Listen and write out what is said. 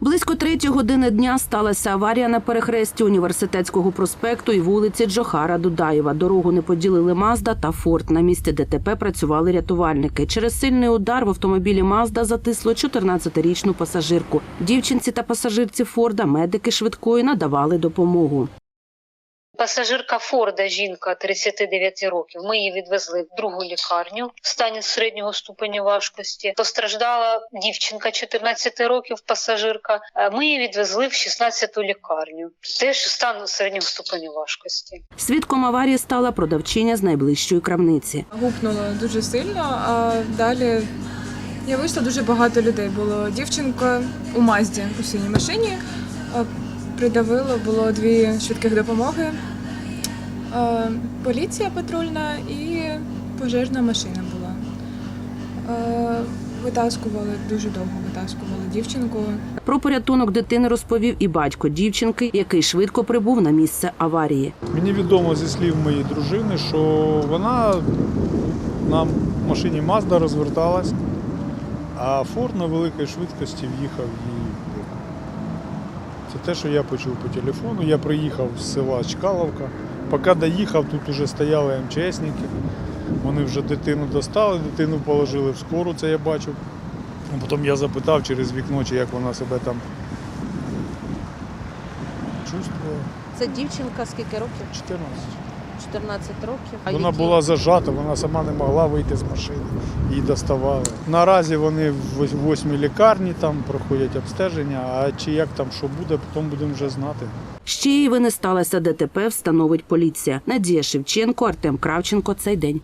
Близько третьої години дня сталася аварія на перехресті університетського проспекту і вулиці Джохара Дудаєва. Дорогу не поділили Мазда та Форд. На місці ДТП працювали рятувальники. Через сильний удар в автомобілі Мазда затисло 14-річну пасажирку. Дівчинці та пасажирці Форда медики швидкої надавали допомогу. Пасажирка Форда, жінка 39 років. Ми її відвезли в другу лікарню в стані середнього ступеня важкості. Постраждала дівчинка 14 років, пасажирка. Е, Ми її відвезли в 16-ту лікарню. Теж стану середнього ступеня важкості. Свідком аварії стала продавчиня з найближчої крамниці. Гупнуло дуже сильно, а далі я вийшла дуже багато людей. Було дівчинка у Мазді у синій машині. Придавило було дві швидких допомоги. Поліція патрульна і пожежна машина була. Витаскували дуже довго витаскували дівчинку. Про порятунок дитини розповів і батько дівчинки, який швидко прибув на місце аварії. Мені відомо зі слів моєї дружини, що вона на машині Mazda розверталась, а Форд на великій швидкості в'їхав їй. Це те, що я почув по телефону. Я приїхав з села Чкаловка. Поки доїхав, тут вже стояли МЧСники. Вони вже дитину достали, дитину положили в скору, це я бачив. А Потім я запитав через вікно, чи як вона себе там чувствує. Це дівчинка скільки років? 14. 14 років. Вона була зажата, вона сама не могла вийти з машини, її доставали. Наразі вони в вось- восьмій лікарні там проходять обстеження, а чи як там що буде, потім будемо вже знати. Ще й не сталося ДТП, встановить поліція. Надія Шевченко, Артем Кравченко. Цей день.